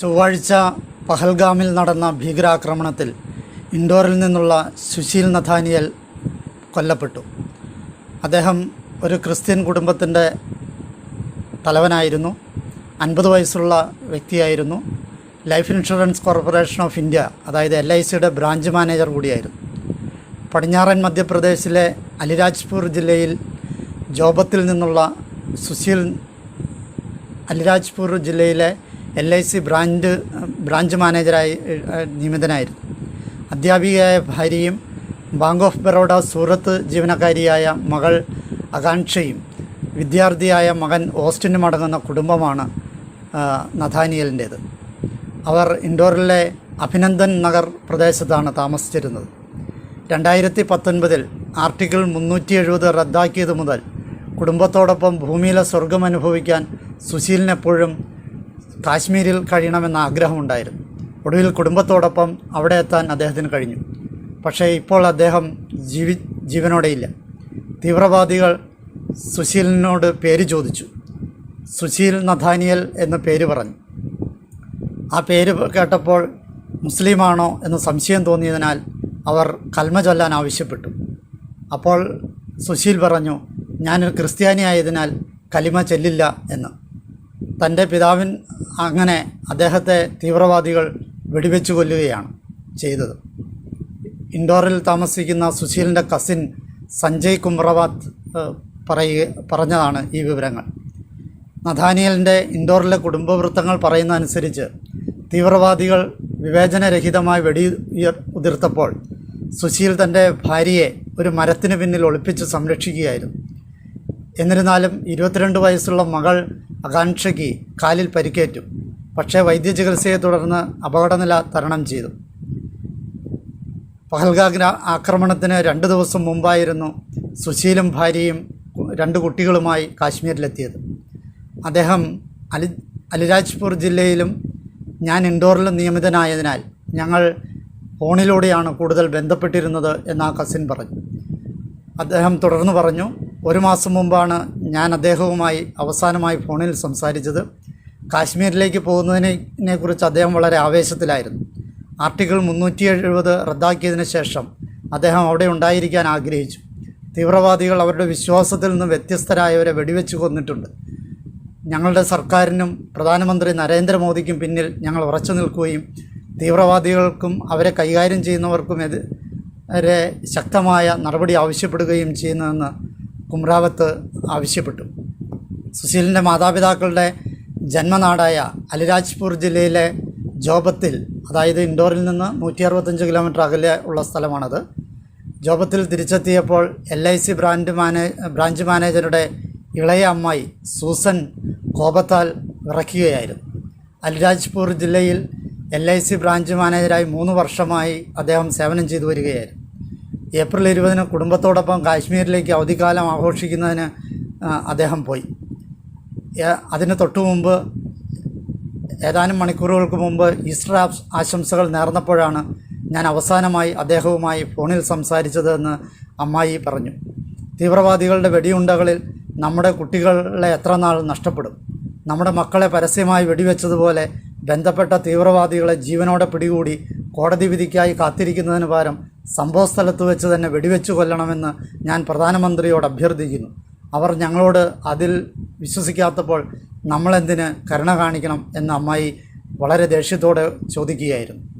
ചൊവ്വാഴ്ച പഹൽഗാമിൽ നടന്ന ഭീകരാക്രമണത്തിൽ ഇൻഡോറിൽ നിന്നുള്ള സുശീൽ നഥാനിയൽ കൊല്ലപ്പെട്ടു. അദ്ദേഹം ഒരു ക്രിസ്ത്യൻ കുടുംബത്തിന്റെ തലവനായിരുന്നു. അൻപത് വയസ്സുള്ള വ്യക്തിയായിരുന്നു. Life Insurance Corporation of India അതായത് എൽ ഐ സിയുടെ ബ്രാഞ്ച് മാനേജർ കൂടിയായിരുന്നു. പടിഞ്ഞാറൻ മധ്യപ്രദേശിലെ അലിരാജ്പൂർ ജില്ലയിൽ ജോബത്തിൽ നിന്നുള്ള സുശീൽ അലിരാജ്പൂർ ജില്ലയിലെ L I C branch branch മാനേജരായി നിയമിതനായിരുന്നു. അധ്യാപികയായ ഭാര്യയും ബാങ്ക് ഓഫ് ബറോഡ സൂറത്ത് ജീവനക്കാരിയായ മകൾ ആകാംക്ഷയും വിദ്യാർത്ഥിയായ മകൻ ഓസ്റ്റിനും അടങ്ങുന്ന കുടുംബമാണ് നഥാനിയലിന്റേത്. അവർ ഇൻഡോറിലെ അഭിനന്ദൻ നഗർ പ്രദേശത്താണ് താമസിച്ചിരുന്നത്. രണ്ടായിരത്തി പത്തൊൻപതിൽ ആർട്ടിക്കിൾ മുന്നൂറ്റി എഴുപത് റദ്ദാക്കിയത് മുതൽ കുടുംബത്തോടൊപ്പം ഭൂമിയിലെ സ്വർഗം അനുഭവിക്കാൻ സുശീലിനെപ്പോഴും കാശ്മീരിൽ കഴിയണമെന്ന ആഗ്രഹമുണ്ടായിരുന്നു ഒടുവിൽ കുടുംബത്തോടൊപ്പം അവിടെ എത്താൻ അദ്ദേഹത്തിന് കഴിഞ്ഞു. പക്ഷേ ഇപ്പോൾ അദ്ദേഹം ജീവി ജീവനോടെയില്ല തീവ്രവാദികൾ സുശീലിനോട് പേര് ചോദിച്ചു. സുശീൽ നഥാനിയൽ എന്ന പേര് പറഞ്ഞു. ആ പേര് കേട്ടപ്പോൾ മുസ്ലിമാണോ എന്ന് സംശയം തോന്നിയതിനാൽ അവർ കൽമ ചൊല്ലാൻ ആവശ്യപ്പെട്ടു. അപ്പോൾ സുശീൽ പറഞ്ഞു ഞാനൊരു ക്രിസ്ത്യാനിയായതിനാൽ കലിമ ചെല്ലില്ല എന്ന്. തന്റെ പിതാവിൻ അങ്ങനെ അദ്ദേഹത്തെ തീവ്രവാദികൾ വെടിവെച്ച് കൊല്ലുകയാണ് ചെയ്തത്. ഇൻഡോറിൽ താമസിക്കുന്ന സുശീലിന്റെ കസിൻ സഞ്ജയ് കുമ്രവാത്ത് പറയുക പറഞ്ഞതാണ് ഈ വിവരങ്ങൾ. നഥാനിയലിന്റെ ഇൻഡോറിലെ കുടുംബവൃത്തങ്ങൾ പറയുന്ന അനുസരിച്ച് തീവ്രവാദികൾ വിവേചനരഹിതമായി വെടി ഉതിർത്തപ്പോൾ സുശീൽ തന്റെ ഭാര്യയെ ഒരു മരത്തിന് പിന്നിൽ ഒളിപ്പിച്ച് സംരക്ഷിക്കുകയായിരുന്നു. എന്നിരുന്നാലും ഇരുപത്തിരണ്ട് വയസ്സുള്ള മകൾ ആകാംക്ഷയ്ക്ക് കാലിൽ പരിക്കേറ്റു. പക്ഷേ വൈദ്യചികിത്സയെ തുടർന്ന് അപകടനില തരണം ചെയ്തു. പഹൽഗാഗ്ര ആക്രമണത്തിന് രണ്ട് ദിവസം മുമ്പായിരുന്നു സുശീലും ഭാര്യയും രണ്ട് കുട്ടികളുമായി കാശ്മീരിലെത്തിയത്. അദ്ദേഹം അലി അലിരാജ്പൂർ ജില്ലയിലും ഞാൻ ഇൻഡോറിലും നിയമിതനായതിനാൽ ഞങ്ങൾ ഫോണിലൂടെയാണ് കൂടുതൽ ബന്ധപ്പെട്ടിരുന്നത് എന്ന് ആ കസിൻ പറഞ്ഞു. അദ്ദേഹം തുടർന്ന് പറഞ്ഞു ഒരു മാസം മുമ്പാണ് ഞാൻ അദ്ദേഹവുമായി അവസാനമായി ഫോണിൽ സംസാരിച്ചത്. കാശ്മീരിലേക്ക് പോകുന്നതിനെ കുറിച്ച് അദ്ദേഹം വളരെ ആവേശത്തിലായിരുന്നു. ആർട്ടിക്കിൾ മുന്നൂറ്റി എഴുപത് റദ്ദാക്കിയതിന് ശേഷം അദ്ദേഹം അവിടെ ഉണ്ടായിരിക്കാൻ ആഗ്രഹിച്ചു. തീവ്രവാദികൾ അവരുടെ വിശ്വാസത്തിൽ നിന്ന് വ്യത്യസ്തരായവരെ വെടിവെച്ച് കൊന്നിട്ടുണ്ട്. ഞങ്ങളുടെ സർക്കാരിനും പ്രധാനമന്ത്രി നരേന്ദ്രമോദിക്കും പിന്നിൽ ഞങ്ങൾ ഉറച്ചു നിൽക്കുകയും തീവ്രവാദികൾക്കും അവരെ കൈകാര്യം ചെയ്യുന്നവർക്കും എതിരെ ശക്തമായ നടപടി ആവശ്യപ്പെടുകയും ചെയ്യുന്നതെന്ന് കുമ്രാവത്ത് ആവശ്യപ്പെട്ടു. സുശീലിന്റെ മാതാപിതാക്കളുടെ ജന്മനാടായ അലിരാജ്പൂർ ജില്ലയിലെ ജോബത്തിൽ അതായത് ഇൻഡോറിൽ നിന്ന് നൂറ്റി അറുപത്തഞ്ച് കിലോമീറ്റർ അകലെ ഉള്ള സ്ഥലമാണത്. ജോബത്തിൽ തിരിച്ചെത്തിയപ്പോൾ എൽ ഐ സി ബ്രാൻഡ് മാനേ ബ്രാഞ്ച് മാനേജറുടെ ഇളയ അമ്മായി സൂസൻ കോപത്താൽ വിറയ്ക്കുകയായിരുന്നു. അലിരാജ്പൂർ ജില്ലയിൽ എൽ ഐ സി ബ്രാഞ്ച് മാനേജരായി മൂന്ന് വർഷമായി അദ്ദേഹം സേവനം ചെയ്തു വരികയായിരുന്നു. ഏപ്രിൽ ഇരുപതിന് കുടുംബത്തോടൊപ്പം കാശ്മീരിലേക്ക് അവധിക്കാലം ആഘോഷിക്കുന്നതിന് അദ്ദേഹം പോയി. അതിന് തൊട്ടു മുമ്പ് ഏതാനും മണിക്കൂറുകൾക്ക് മുമ്പ് ഈസ്റ്റർ ആശ്- ആശംസകൾ നേർന്നപ്പോഴാണ് ഞാൻ അവസാനമായി അദ്ദേഹവുമായി ഫോണിൽ സംസാരിച്ചതെന്ന് അമ്മായി പറഞ്ഞു. തീവ്രവാദികളുടെ വെടിയുണ്ടകളിൽ നമ്മുടെ കുട്ടികളെ എത്ര നാൾ നഷ്ടപ്പെടും? നമ്മുടെ മക്കളെ പരസ്യമായി വെടിവെച്ചതുപോലെ ബന്ധപ്പെട്ട തീവ്രവാദികളെ ജീവനോടെ പിടികൂടി കോടതി വിധിക്കായി കാത്തിരിക്കുന്നതിന് പകരം സംഭവസ്ഥലത്ത് വെച്ച് തന്നെ വെടിവെച്ച് കൊല്ലണമെന്ന് ഞാൻ പ്രധാനമന്ത്രിയോട് അഭ്യർത്ഥിക്കുന്നു. അവർ ഞങ്ങളോട് അതിൽ വിശ്വസിക്കാത്തപ്പോൾ നമ്മളെന്തിന് കരുണ കാണിക്കണം എന്ന് അമ്മായി വളരെ ദേഷ്യത്തോടെ ചോദിക്കുകയായിരുന്നു.